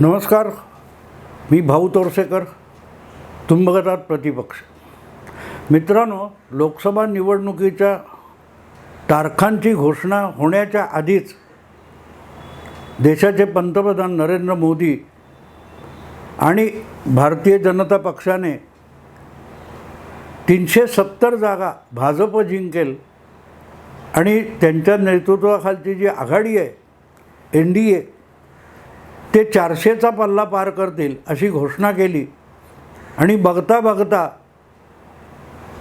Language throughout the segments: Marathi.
नमस्कार मी भाऊ तोरसेकर. तुम्ही बघत आहात प्रतिपक्ष. मित्रांनो लोकसभा निवडणुकीच्या तारखांची घोषणा होण्याच्या आधीच देशाचे पंतप्रधान नरेंद्र मोदी आणि भारतीय जनता पक्षाने तीनशे सत्तर जागा भाजप जिंकेल आणि त्यांच्या नेतृत्वाखालची जी आघाडी आहे एन डी ए ते चारशेचा पल्ला पार करतील अशी घोषणा केली. आणि बघता बघता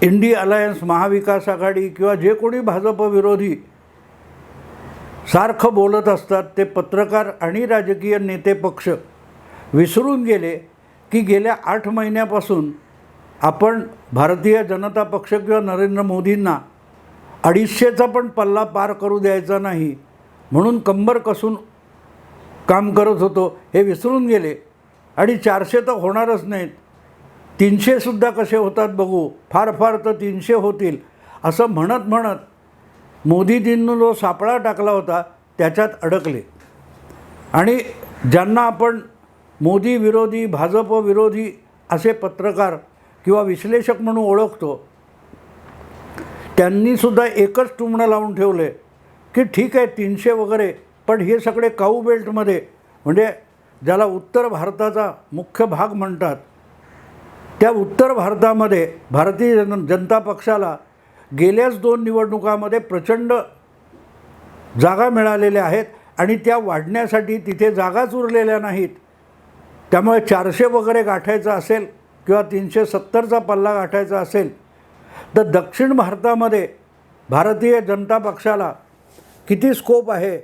इंडी अलायन्स महाविकास आघाडी किंवा जे कोणी भाजप विरोधी सारखं बोलत असतात ते पत्रकार आणि राजकीय नेते पक्ष विसरून गेले की गेल्या आठ महिन्यापासून आपण भारतीय जनता पक्ष किंवा नरेंद्र मोदींना अडीचशेचा पण पल्ला पार करू द्यायचा नाही म्हणून कंबर कसून काम करत होतो हे विसरून गेले. आणि चारशे तर होणारच नाहीत. तीनशेसुद्धा कसे होतात बघू? फार फार तर तीनशे होतील असं म्हणत म्हणत मोदीजींनी जो सापळा टाकला होता त्याच्यात अडकले. आणि ज्यांना आपण मोदी विरोधी भाजप विरोधी असे पत्रकार किंवा विश्लेषक म्हणून ओळखतो त्यांनीसुद्धा एकच टुमणं लावून ठेवले की ठीक आहे तीनशे वगैरे पण हे सगळे काऊ बेल्टमध्ये म्हणजे ज्याला उत्तर भारताचा मुख्य भाग म्हणतात त्या उत्तर भारतामध्ये भारतीय जन जनता पक्षाला गेल्याच दोन निवडणुकामध्ये प्रचंड जागा मिळालेल्या आहेत आणि त्या वाढण्यासाठी तिथे जागाच उरलेल्या नाहीत. त्यामुळे चारशे वगैरे गाठायचं असेल किंवा तीनशे सत्तरचा पल्ला गाठायचा असेल तर दक्षिण भारतामध्ये भारतीय जनता पक्षाला किती स्कोप आहे?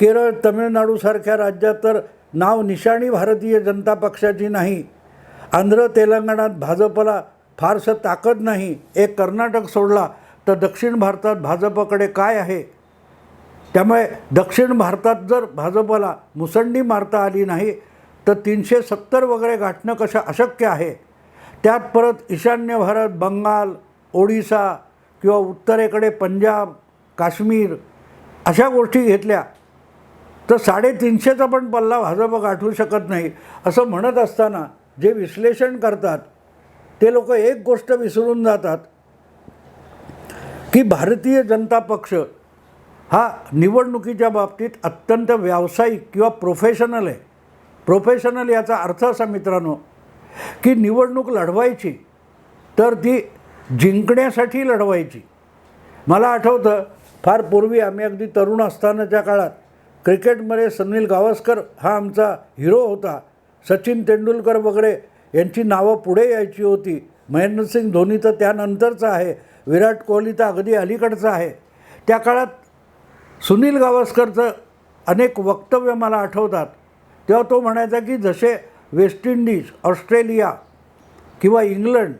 केरळ तमिळनाडूसारख्या राज्यात तर नाव निशाणी भारतीय जनता पक्षाची नाही. आंध्र तेलंगणात भाजपला फारसं ताकद नाही. एक कर्नाटक सोडला तर दक्षिण भारतात भाजपकडे काय आहे? त्यामुळे दक्षिण भारतात जर भाजपला मुसंडी मारता आली नाही तर तीनशे सत्तर वगैरे गाठणं कसं अशक्य आहे? त्यात परत ईशान्य भारत बंगाल ओडिसा किंवा उत्तरेकडे पंजाब काश्मीर अशा गोष्टी घेतल्या तर साडेतीनशेचा पण पल्ला भाजप गाठू शकत नाही असं म्हणत असताना जे विश्लेषण करतात ते लोक एक गोष्ट विसरून जातात की भारतीय जनता पक्ष हा निवडणुकीच्या बाबतीत अत्यंत व्यावसायिक किंवा प्रोफेशनल आहे. प्रोफेशनल याचा अर्थ असा मित्रांनो की निवडणूक लढवायची तर ती जिंकण्यासाठी लढवायची. मला आठवतं फार पूर्वी आम्ही अगदी तरुण असतानाच्या काळात क्रिकेटमध्ये सुनील गावस्कर हा आमचा हिरो होता. सचिन तेंडुलकर वगैरे यांची नावं पुढे यायची होती. महेंद्रसिंग धोनी तर त्यानंतरचा आहे. विराट कोहली तर अगदी अलीकडचा आहे. त्या काळात सुनील गावस्करचं अनेक वक्तव्य मला आठवतात. तेव्हा तो म्हणायचा की जसे वेस्ट इंडिज ऑस्ट्रेलिया किंवा इंग्लंड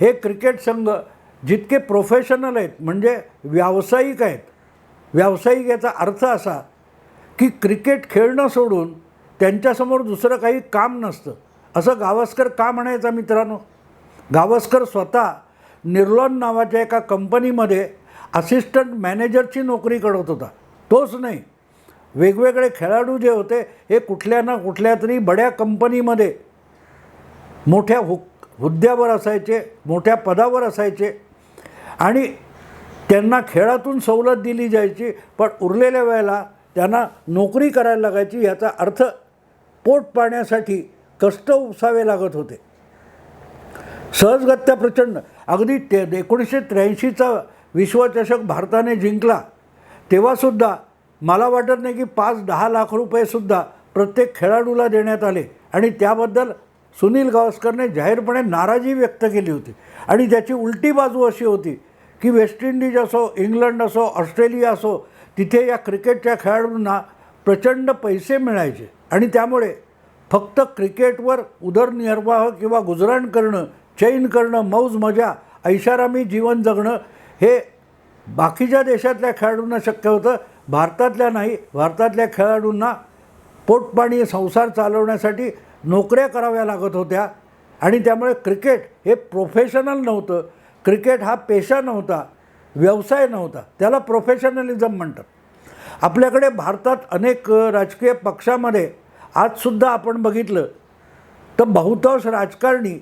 हे क्रिकेट संघ जितके प्रोफेशनल आहेत म्हणजे व्यावसायिक आहेत व्यावसायिक याचा अर्थ असा की क्रिकेट खेळणं सोडून त्यांच्यासमोर दुसरं काही काम नसतं. असं गावस्कर का म्हणायचा मित्रांनो? गावस्कर स्वतः निर्लॉन नावाच्या एका कंपनीमध्ये असिस्टंट मॅनेजरची नोकरी करत होता. तोच नाही. वेगवेगळे खेळाडू जे होते हे कुठल्या ना कुठल्या तरी बड्या कंपनीमध्ये मोठ्या हु हुद्द्यावर असायचे मोठ्या पदावर असायचे. आणि त्यांना खेळातून सवलत दिली जायची पण उरलेल्या वेळेला त्यांना नोकरी करायला लागायची याचा अर्थ पोट पाण्यासाठी कष्ट उपसावे लागत होते. सहजगत्या प्रचंड. अगदी ते एकोणीसशे त्र्याऐंशीचा विश्वचषक भारताने जिंकला तेव्हासुद्धा मला वाटत नाही की पाच दहा लाख रुपयेसुद्धा प्रत्येक खेळाडूला देण्यात आले. आणि त्याबद्दल सुनील गावस्करने जाहीरपणे नाराजी व्यक्त केली होती. आणि त्याची उलटी बाजू अशी होती की वेस्ट इंडिज असो इंग्लंड असो ऑस्ट्रेलिया असो तिथे या क्रिकेटच्या खेळाडूंना प्रचंड पैसे मिळायचे. आणि त्यामुळे फक्त क्रिकेटवर उदरनिर्वाह किंवा गुजराण करणं चैन करणं मौज मजा ऐशारामी जीवन जगणं हे बाकीच्या देशातल्या खेळाडूंना शक्य होतं. भारतातल्या नाही भारतातल्या खेळाडूंना पोटपाणी संसार चालवण्यासाठी नोकऱ्या कराव्या लागत होत्या. आणि त्यामुळे क्रिकेट हे प्रोफेशनल नव्हतं. क्रिकेट हा पेशा नव्हता. व्यवसाय नव्हता. त्याला प्रोफेशनलिझम म्हणतात. आपल्याकडे भारतात अनेक राजकीय पक्षामध्ये आजसुद्धा आपण बघितलं तर बहुतांश राजकारणी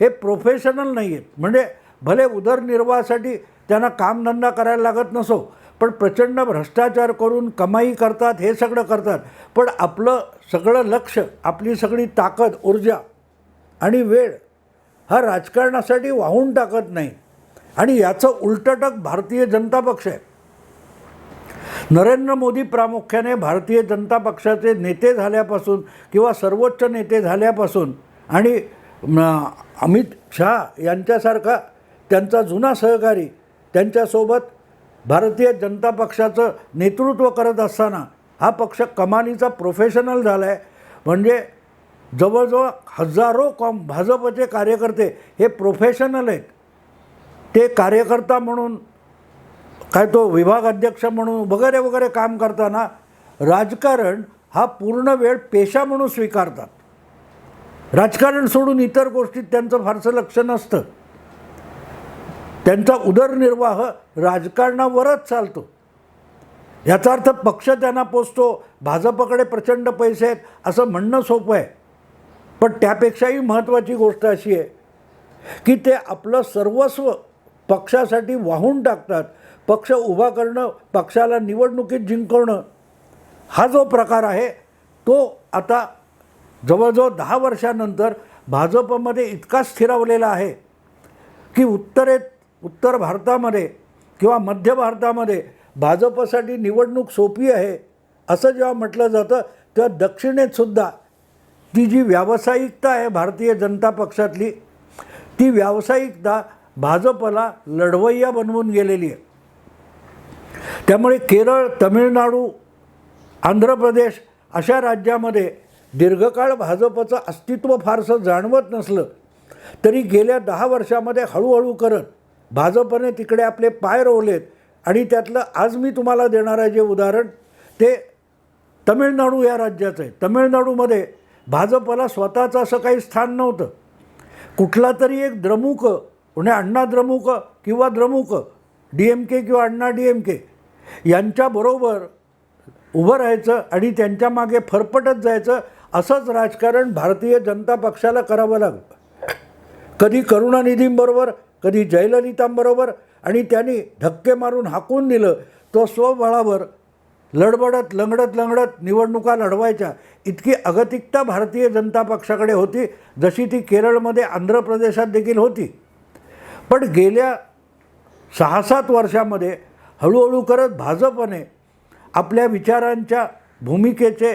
हे प्रोफेशनल नाही आहेत म्हणजे भले उदरनिर्वाहासाठी त्यांना कामधंदा करायला लागत नसो पण प्रचंड भ्रष्टाचार करून कमाई करतात हे सगळं करतात. पण आपलं सगळं लक्ष आपली सगळी ताकद ऊर्जा आणि वेळ हा राजकारणासाठी वाहून टाकत नाही. आणि याचं उलटटक भारतीय जनता पक्ष आहे. नरेंद्र मोदी प्रामुख्याने भारतीय जनता पक्षाचे नेते झाल्यापासून किंवा सर्वोच्च नेते झाल्यापासून आणि अमित शहा यांच्यासारखा त्यांचा जुना सहकारी त्यांच्यासोबत भारतीय जनता पक्षाचं नेतृत्व करत असताना हा पक्ष कमानीचा प्रोफेशनल झाला आहे म्हणजे जवळजवळ हजारो कॉम भाजपचे कार्यकर्ते हे प्रोफेशनल आहेत. ते कार्यकर्ता म्हणून काय तो विभाग अध्यक्ष म्हणून वगैरे वगैरे काम करताना राजकारण हा पूर्ण वेळ पेशा म्हणून स्वीकारतात. राजकारण सोडून इतर गोष्टीत त्यांचं फारसं लक्ष नसतं. त्यांचा उदरनिर्वाह राजकारणावरच चालतो. याचा अर्थ पक्ष त्यांना पोचतो भाजपकडे प्रचंड पैसे आहेत असं म्हणणं सोपं आहे. पण त्यापेक्षाही महत्त्वाची गोष्ट अशी आहे की ते आपलं सर्वस्व पक्षासाठी वाहून टाकतात. पक्ष उभा करणं पक्षाला निवडणुकीत जिंकवणं हा जो प्रकार आहे तो आता जवळजवळ दहा वर्षानंतर भाजपमध्ये इतका स्थिरावलेला आहे की उत्तरेत उत्तर भारतामध्ये किंवा मध्य भारतामध्ये भाजपसाठी निवडणूक सोपी आहे असं जेव्हा म्हटलं जातं तेव्हा दक्षिणेतसुद्धा ती जी व्यावसायिकता आहे भारतीय जनता पक्षातली ती व्यावसायिकता भाजपला लढवय्या बनवून गेलेली आहे. त्यामुळे केरळ तमिळनाडू आंध्र प्रदेश अशा राज्यामध्ये दीर्घकाळ भाजपचं अस्तित्व फारसं जाणवत नसलं तरी गेल्या दहा वर्षामध्ये हळूहळू करत भाजपने तिकडे आपले पाय रोवलेत. आणि त्यातलं आज मी तुम्हाला देणार आहे जे उदाहरण ते तमिळनाडू या राज्याचं आहे. तमिळनाडूमध्ये भाजपला स्वतःचं असं काही स्थान नव्हतं. कुठला तरी एक द्रमुक म्हणजे अण्णा द्रमुक किंवा द्रमुक डी एम के किंवा अण्णा डी एम के यांच्याबरोबर उभं राहायचं आणि त्यांच्या मागे फरफटत जायचं असंच राजकारण भारतीय जनता पक्षाला करावं लागलं. कधी करुणानिधींबरोबर कधी जयललितांबरोबर आणि त्यांनी धक्के मारून हाकून दिलं तो स्वबळावर लडबडत लंगडत लंगडत निवडणुका लढवायच्या. इतकी अगतिकता भारतीय जनता पक्षाकडे होती जशी ती केरळमध्ये आंध्र प्रदेशात देखील होती. पण गेल्या सहा सात वर्षामध्ये हळूहळू करत भाजपने आपल्या विचारांच्या भूमिकेचे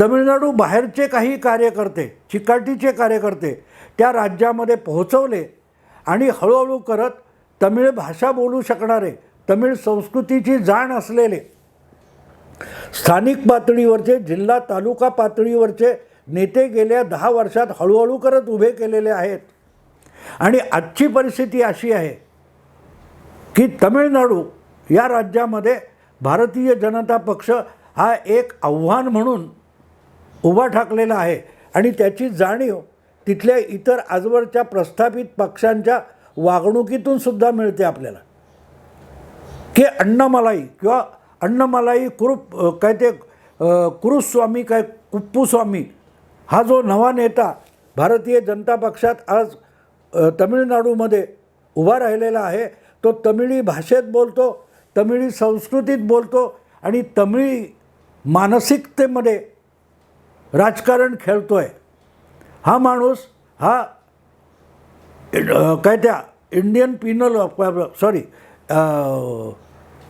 तमिळनाडू बाहेरचे काही कार्यकर्ते चिकाटीचे कार्यकर्ते त्या राज्यामध्ये पोहोचवले आणि हळूहळू करत तमिळ भाषा बोलू शकणारे तमिळ संस्कृतीची जाण असलेले स्थानिक पातळीवरचे जिल्हा तालुका पातळीवरचे नेते गेल्या दहा वर्षात हळूहळू करत उभे केलेले आहेत. आणि आजची परिस्थिती अशी आहे की तमिळनाडू या राज्यामध्ये भारतीय जनता पक्ष हा एक आव्हान म्हणून उभा ठाकलेला आहे. आणि त्याची जाणीव तिथल्या इतर आजवरच्या प्रस्थापित पक्षांच्या वागणुकीतून सुद्धा मिळते आपल्याला. की अण्णामलाई किंवा अण्णामलाई कुरुप काय ते कुरुस्वामी काय कुप्पूस्वामी हा जो नवा नेता भारतीय जनता पक्षात आज तमिळनाडूमध्ये उभा राहिलेला आहे. तो तमिळी भाषेत बोलतो तमिळी संस्कृतीत बोलतो आणि तमिळी मानसिकतेमध्ये राजकारण खेळतो आहे हा माणूस हा काय त्या Indian penal sorry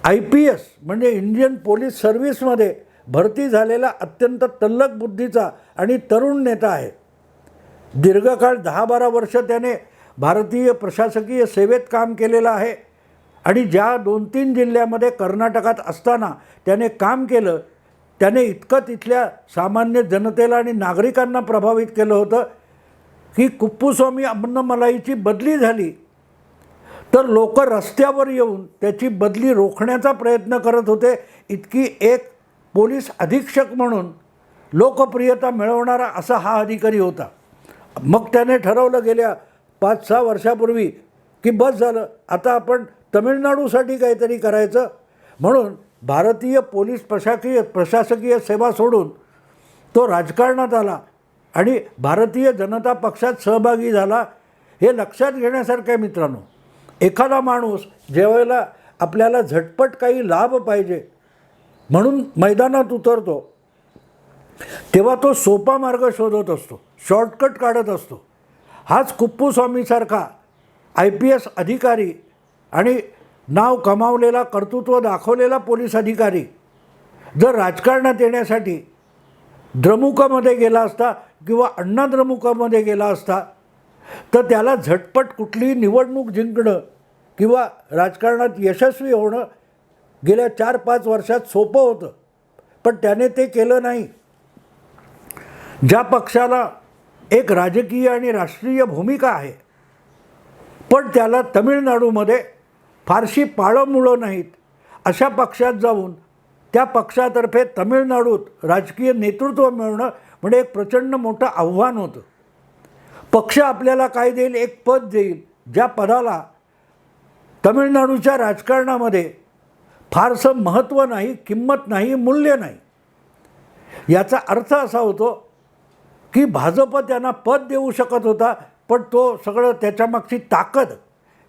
I P S म्हणजे इंडियन पोलीस सर्व्हिसमध्ये भरती झालेला अत्यंत तल्लक बुद्धीचा आणि तरुण नेता आहे. दीर्घकाळ दहा बारा वर्ष त्याने भारतीय प्रशासकीय सेवेत काम केलेलं आहे. आणि ज्या दोन तीन जिल्ह्यामध्ये कर्नाटकात असताना त्याने काम केलं त्याने इतकं तिथल्या सामान्य जनतेला आणि नागरिकांना प्रभावित केलं होतं की कुप्पूस्वामी अन्नमलाईची बदली झाली. तर लोक रस्त्यावर येऊन त्याची बदली रोखण्याचा प्रयत्न करत होते. इतकी एक पोलीस अधीक्षक म्हणून लोकप्रियता मिळवणारा असा हा अधिकारी होता. मग त्याने ठरवलं गेल्या पाच सहा वर्षापूर्वी की बस झालं. आता आपण तमिळनाडूसाठी काहीतरी करायचं. म्हणून भारतीय पोलीस प्रशाकीय प्रशासकीय सेवा सोडून तो राजकारणात आला आणि भारतीय जनता पक्षात सहभागी झाला हे लक्षात घेण्यासारखं आहे मित्रांनो. एखादा माणूस ज्यावेळेला आपल्याला झटपट काही लाभ पाहिजे म्हणून मैदानात उतरतो. तेव्हा तो सोपा मार्ग शोधत असतो शॉर्टकट काढत असतो. हाच कुप्पूस्वामीसारखा आय पी एस अधिकारी आणि नाव कमावलेला कर्तृत्व दाखवलेला पोलीस अधिकारी जर राजकारणात येण्यासाठी द्रमुकामध्ये गेला असता किंवा अण्णा द्रमुकामध्ये गेला असता तर त्याला झटपट कुठलीही निवडणूक जिंकणं किंवा राजकारणात यशस्वी होणं गेल्या चार पाच वर्षात सोपं होतं. पण त्याने ते केलं नाही. ज्या पक्षाला एक राजकीय आणि राष्ट्रीय भूमिका आहे पण त्याला तमिळनाडूमध्ये फारशी पाळंमुळं नाहीत अशा पक्षात जाऊन त्या पक्षातर्फे तमिळनाडूत राजकीय नेतृत्व मिळवणं म्हणजे एक प्रचंड मोठं आव्हान होतं. पक्ष आपल्याला काय देईल? एक पद देईल ज्या पदाला तमिळनाडूच्या राजकारणामध्ये फारसं महत्त्व नाही किंमत नाही मूल्य नाही. याचा अर्थ असा होतो की भाजप त्यांना पद देऊ शकत होता पण तो सगळं त्याच्यामागची ताकद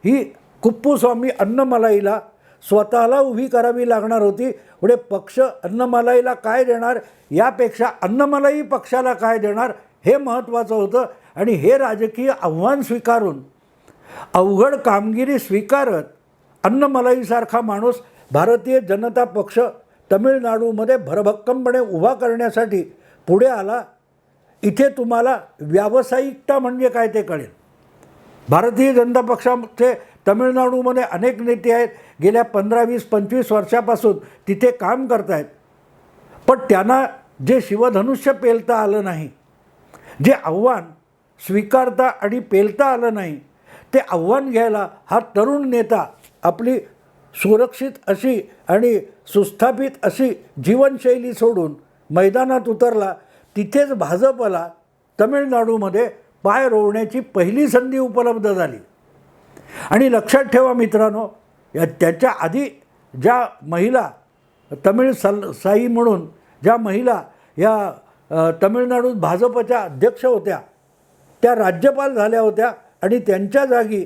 ही कुप्पूस्वामी अन्नमलाईला स्वतःला उभी करावी लागणार होती. पुढे पक्ष अन्नमलाईला काय देणार? यापेक्षा अन्नमलाई पक्षाला काय देणार? हे महत्त्वाचं होतं. आणि हे राजकीय आव्हान स्वीकारून अवघड कामगिरी स्वीकारत अन्नमलाईसारखा माणूस भारतीय जनता पक्ष तमिळनाडूमध्ये भरभक्कमपणे उभा करण्यासाठी पुढे आला. इथे तुम्हाला व्यावसायिकता म्हणजे काय ते कळेल. भारतीय जनता पक्षाचे तमिळनाडूमध्ये अनेक नेते आहेत. गेल्या पंधरा वीस पंचवीस वर्षापासून तिथे काम करत आहेत पण त्यांना जे शिवधनुष्य पेलता आलं नाही जे आव्हान स्वीकारता आणि पेलता आलं नाही ते आव्हान घ्यायला हा तरुण नेता आपली सुरक्षित अशी आणि सुस्थापित अशी जीवनशैली सोडून मैदानात उतरला तिथेच भाजपला तमिळनाडूमध्ये पाय रोवण्याची पहिली संधी उपलब्ध झाली. आणि लक्षात ठेवा मित्रांनो या त्याच्या आधी ज्या महिला तमिळ सल साई म्हणून ज्या महिला या तमिळनाडूत भाजपच्या अध्यक्ष होत्या त्या राज्यपाल झाल्या होत्या आणि त्यांच्या जागी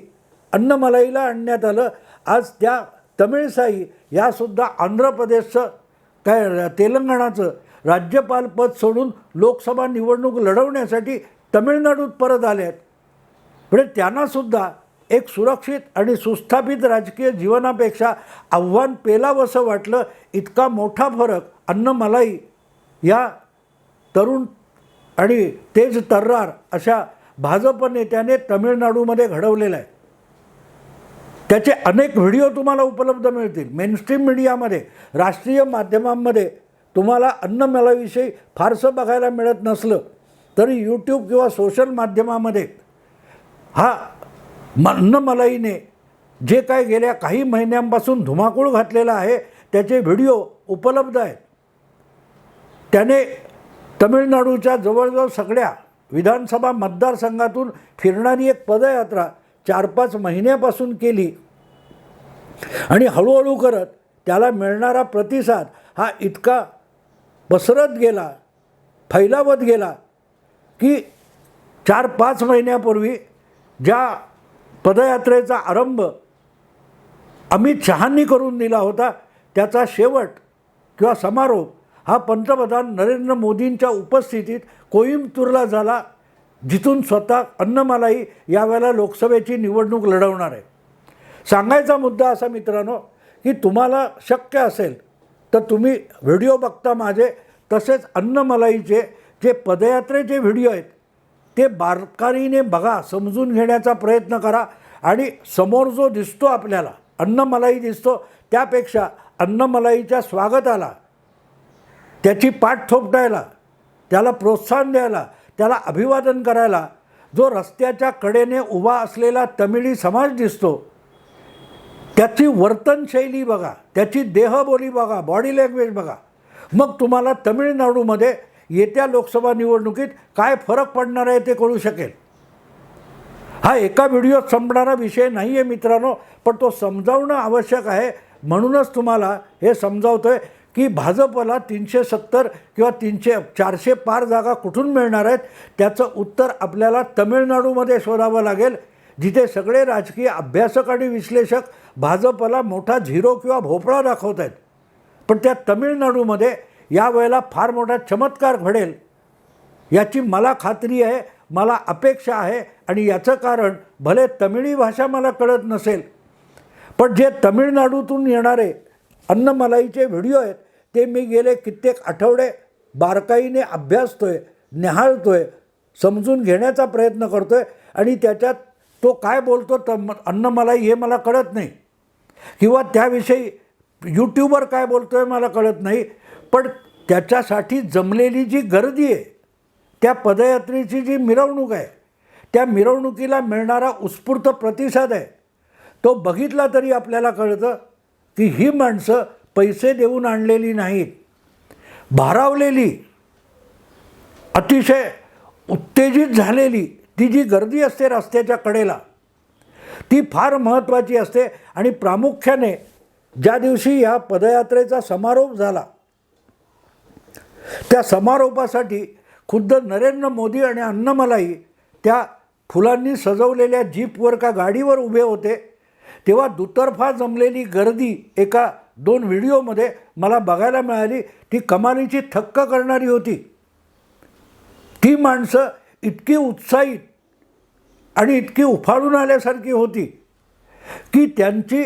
अन्नमलाईला आणण्यात आलं. आज त्या तमिळसाई यासुद्धा आंध्र प्रदेशचं काय तेलंगणाचं राज्यपाल पद सोडून लोकसभा निवडणूक लढवण्यासाठी तमिळनाडूत परत आले आहेत. म्हणजे त्यांनासुद्धा एक सुरक्षित आणि सुस्थापित राजकीय जीवनापेक्षा आव्हान पेलावंसं वाटलं इतका मोठा फरक अन्नमलाई या तरुण आणि तेज तर्रार अशा भाजप नेत्याने तमिळनाडूमध्ये घडवलेला आहे. त्याचे अनेक व्हिडिओ तुम्हाला उपलब्ध मिळतील. मेनस्ट्रीम मीडियामध्ये राष्ट्रीय माध्यमांमध्ये तुम्हाला अन्नमेळाविषयी फारसं बघायला मिळत नसलं तरी यूट्यूब किंवा सोशल माध्यमामध्ये हा म- अन्नमलाईने जे काय गेल्या काही महिन्यांपासून धुमाकूळ घातलेला आहे त्याचे व्हिडिओ उपलब्ध आहेत. त्याने तमिळनाडूच्या जवळजवळ सगळ्या विधानसभा मतदारसंघातून फिरणारी एक पदयात्रा चार पाच महिन्यापासून केली. आणि हळूहळू करत त्याला मिळणारा प्रतिसाद हा इतका पसरत गेला फैलावत गेला की चार पाच महिन्यापूर्वी ज्या पदयात्रेचा आरंभ अमित शहांनी करून दिला होता त्याचा शेवट किंवा समारोप हा पंतप्रधान नरेंद्र मोदींच्या उपस्थितीत कोईमतूरला झाला जिथून स्वतः अन्नमालाई यावेळेला लोकसभेची निवडणूक लढवणार आहे. सांगायचा मुद्दा असा मित्रांनो की तुम्हाला शक्य असेल तर तुम्ही व्हिडिओ बघता माझे तसेच अन्नमलाईचे जे पदयात्रेचे व्हिडिओ आहेत ते बारकारीने बघा समजून घेण्याचा प्रयत्न करा आणि समोर जो दिसतो आपल्याला अन्नमलाई दिसतो त्यापेक्षा अन्नमलाईच्या स्वागताला त्याची पाठ थोपटायला त्याला प्रोत्साहन द्यायला त्याला अभिवादन करायला जो रस्त्याच्या कडेने उभा असलेला तमिळी समाज दिसतो त्याची वर्तनशैली बघा त्याची देहबोली बघा बॉडी लँग्वेज बघा. मग तुम्हाला तमिळनाडूमध्ये येत्या लोकसभा निवडणुकीत काय फरक पडणार आहे ते कळू शकेल. हा एका व्हिडिओत संपणारा विषय नाही आहे मित्रांनो पण तो समजावणं आवश्यक आहे. म्हणूनच तुम्हाला हे समजावतो आहे की भाजपला तीनशे सत्तर किंवा तीनशे चारशे पार जागा कुठून मिळणार आहेत? त्याचं उत्तर आपल्याला तमिळनाडूमध्ये शोधावं लागेल. जिथे सगळे राजकीय अभ्यासक आणि विश्लेषक भाजपला मोठा झिरो किंवा भोपळा दाखवत आहेत. पण त्या तमिळनाडूमध्ये यावेळेला फार मोठा चमत्कार घडेल. याची मला खात्री आहे मला अपेक्षा आहे आणि याचं कारण भले तमिळी भाषा मला कळत नसेल पण जे तमिळनाडूतून येणारे अन्नमलाईचे व्हिडिओ आहेत ते मी गेले कित्येक आठवडे बारकाईने अभ्यासतो आहे न्याहाळतो आहे समजून घेण्याचा प्रयत्न करतो आहे आणि त्याच्यात तो काय बोलतो तर अन्न मलाई हे मला कळत नाही. किंवा त्याविषयी यूट्यूबवर काय बोलतो आहे मला कळत नाही. पण त्याच्यासाठी जमलेली जी गर्दी आहे त्या पदयात्रेची जी मिरवणूक आहे त्या मिरवणुकीला मिळणारा उत्स्फूर्त प्रतिसाद आहे. तो बघितला तरी आपल्याला कळतं की ही माणसं पैसे देऊन आणलेली नाहीत. भारावलेली अतिशय उत्तेजित झालेली ती जी गर्दी असते रस्त्याच्या कडेला ती फार महत्त्वाची असते आणि प्रामुख्याने ज्या दिवशी या पदयात्रेचा समारोप झाला त्या समारोपासाठी खुद्द नरेंद्र मोदी आणि अन्नमलाई त्या फुलांनी सजवलेल्या जीपवर का गाडीवर उभे होते तेव्हा दुतर्फा जमलेली गर्दी एका दोन व्हिडिओमध्ये मला बघायला मिळाली. ती कमालीची थक्क करणारी होती. ती माणसं इतकी उत्साहित आणि इतकी उफाळून आल्यासारखी होती की त्यांची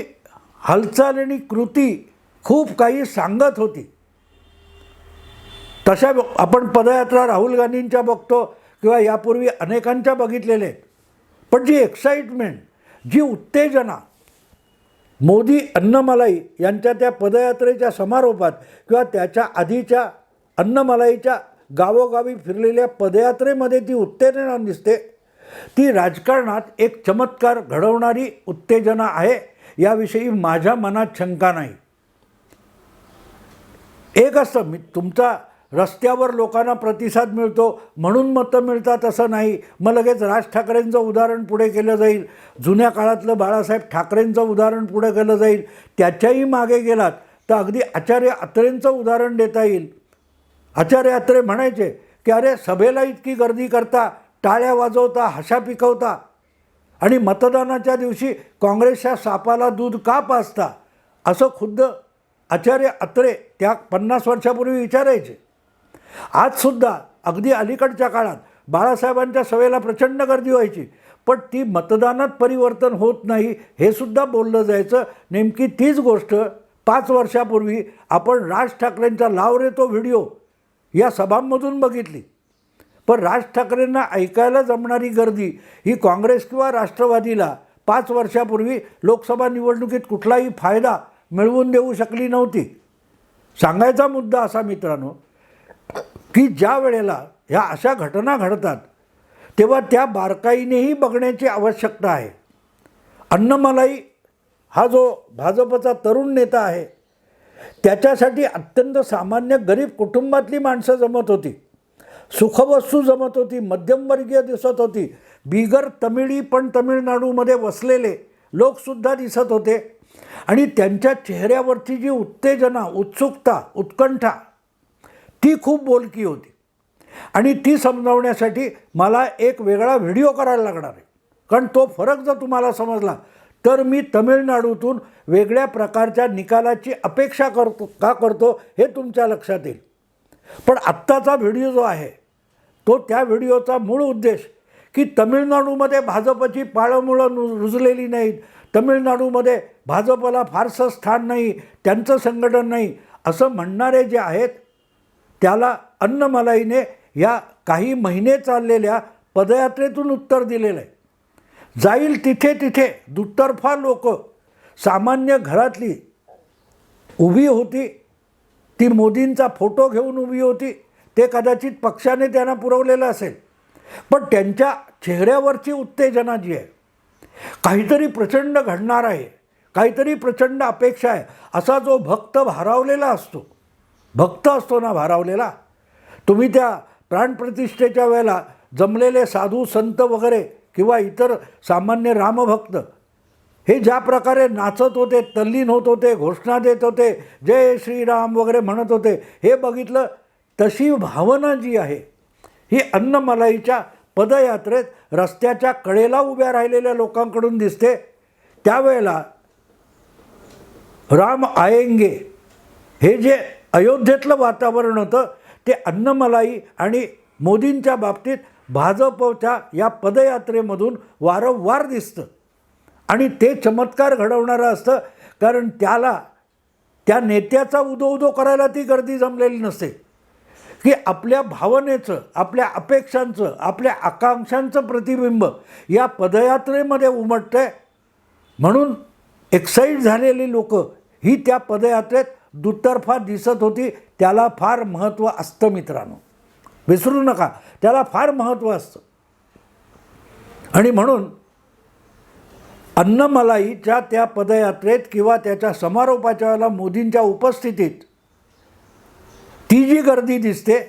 हालचाल आणि कृती खूप काही सांगत होती. तशा आपण पदयात्रा राहुल गांधींच्या बघतो किंवा यापूर्वी अनेकांच्या बघितलेले. पण जी एक्साइटमेंट जी उत्तेजना मोदी अन्नमलाई यांच्या त्या पदयात्रेच्या समारोपात किंवा त्याच्या आधीच्या अन्नमलाईच्या गावोगावी फिरलेल्या पदयात्रेमध्ये ती उत्तेजना दिसते. ती राजकारणात एक चमत्कार घडवणारी उत्तेजना आहे याविषयी माझ्या मनात शंका नाही. एक असतं मी तुमचा रस्त्यावर लोकांना प्रतिसाद मिळतो म्हणून मतं मिळतात असं नाही. मग लगेच राज ठाकरेंचं उदाहरण पुढे केलं जाईल. जुन्या काळातलं बाळासाहेब ठाकरेंचं उदाहरण पुढे केलं जाईल. त्याच्याही मागे गेलात तर अगदी आचार्य अत्रेंचं उदाहरण देता येईल. आचार्य अत्रे म्हणायचे की अरे सभेला इतकी गर्दी करता टाळ्या वाजवता हशा पिकवता. आणि मतदानाच्या दिवशी काँग्रेसच्या सापाला दूध का पाजता? असं खुद्द आचार्य अत्रे त्या पन्नास वर्षापूर्वी विचारायचे. आजसुद्धा अगदी अलीकडच्या काळात बाळासाहेबांच्या सभेला प्रचंड गर्दी व्हायची. पण ती मतदानात परिवर्तन होत नाही हे सुद्धा बोललं जायचं. नेमकी तीच गोष्ट पाच वर्षापूर्वी आपण राज ठाकरेंचा लाव रे तो व्हिडिओ या सभांमधून बघितली. पण राज ठाकरेंना ऐकायला जमणारी गर्दी ही काँग्रेस किंवा राष्ट्रवादीला पाच वर्षापूर्वी लोकसभा निवडणुकीत कुठलाही फायदा मिळवून देऊ शकली नव्हती. सांगायचा मुद्दा असा मित्रांनो की ज्या वेळेला ह्या अशा घटना घडतात तेव्हा त्या बारकाईनेही बघण्याची आवश्यकता आहे. अन्नमलाई हा जो भाजपचा तरुण नेता आहे त्याच्यासाठी अत्यंत सामान्य गरीब कुटुंबातली माणसं जमत होती. सुखवस्तू जमत होती मध्यमवर्गीय दिसत होती. बिगर तमिळी पण तमिळनाडूमध्ये वसलेले लोकसुद्धा दिसत होते. आणि त्यांच्या चेहऱ्यावरची जी उत्तेजना उत्सुकता उत्कंठा ती खूप बोलकी होती. आणि ती समजावण्यासाठी मला एक वेगळा व्हिडिओ करायला लागणार आहे. कारण तो फरक जर तुम्हाला समजला तर मी तमिळनाडूतून वेगळ्या प्रकारच्या निकालाची अपेक्षा करतो का करतो हे तुमच्या लक्षात येईल. पण आत्ताचा व्हिडिओ जो आहे तो त्या व्हिडिओचा मूळ उद्देश की तमिळनाडूमध्ये भाजपची पाळंमुळं नु रुजलेली नाहीत. तमिळनाडूमध्ये भाजपला फारसं स्थान नाही त्यांचं संघटन नाही असं म्हणणारे जे आहेत त्याला अन्नमलाईने या काही महिने चाललेल्या पदयात्रेतून उत्तर दिलेलं आहे. जाईल तिथे तिथे दुतर्फा लोक सामान्य घरातली उभी होती ती मोदींचा फोटो घेऊन उभी होती. ते कदाचित पक्षाने त्यांना पुरवलेलं असेल. पण त्यांच्या चेहऱ्यावरची उत्तेजना जी आहे काहीतरी प्रचंड घडणार आहे काहीतरी प्रचंड अपेक्षा आहे असा जो भक्त भारावलेला असतो. भक्त असतो ना भारावलेला? तुम्ही त्या प्राणप्रतिष्ठेच्या वेळेला जमलेले साधू संत वगैरे किंवा इतर सामान्य रामभक्त हे ज्या प्रकारे नाचत होते तल्लीन होत होते घोषणा देत होते जय श्रीराम वगैरे म्हणत होते हे बघितलं तशी भावना जी आहे ही अन्नमलाईच्या पदयात्रेत रस्त्याच्या कडेला उभ्या राहिलेल्या लोकांकडून दिसते. त्यावेळेला राम आयेंगे हे जे अयोध्येतलं वातावरण होतं ते अन्नमलाई आणि मोदींच्या बाबतीत भाजपच्या या पदयात्रेमधून वारंवार दिसतं. आणि ते चमत्कार घडवणारं असतं कारण त्याला त्या नेत्याचा उदो उदो करायला ती गर्दी जमलेली नसते. की आपल्या भावनेचं आपल्या अपेक्षांचं आपल्या आकांक्षांचं प्रतिबिंब या पदयात्रेमध्ये उमटतं आहे म्हणून एक्साईट झालेली लोक ही त्या पदयात्रेत दुतर्फा दिसत होती. त्याला फार महत्त्व असतं मित्रांनो. विसरू नका त्याला फार महत्त्व असतं. आणि म्हणून अन्नमलाईच्या त्या पदयात्रेत किंवा त्याच्या समारोपाच्या वेळेला मोदींच्या उपस्थितीत ती जी गर्दी दिसते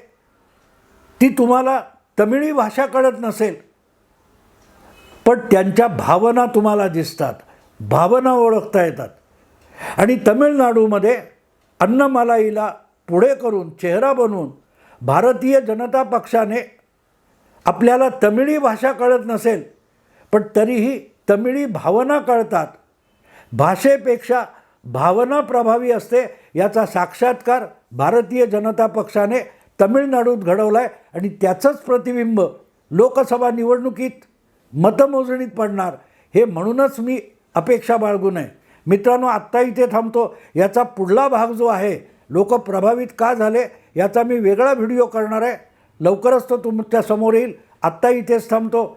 ती तुम्हाला तमिळी भाषा कळत नसेल पण त्यांच्या भावना तुम्हाला दिसतात भावना ओळखता येतात. आणि तमिळनाडूमध्ये अन्नमलाईला पुढे करून चेहरा बनवून भारतीय जनता पक्षाने आपल्याला तमिळी भाषा कळत नसेल पण तरीही तमिळी भावना कळतात. भाषेपेक्षा भावना प्रभावी असते याचा साक्षात्कार भारतीय जनता पक्षाने तमिळनाडूत घडवला आहे आणि त्याचंच प्रतिबिंब लोकसभा निवडणुकीत मतमोजणीत पडणार. हे म्हणूनच मी अपेक्षा बाळगू नये. मित्रांनो आत्ता इथे थांबतो. याचा पुढला भाग जो आहे लोक प्रभावित का झाले याचा मी वेगळा व्हिडिओ करणार आहे. लवकरच तो तुमच्यासमोर येईल. आत्ता इथेच थांबतो.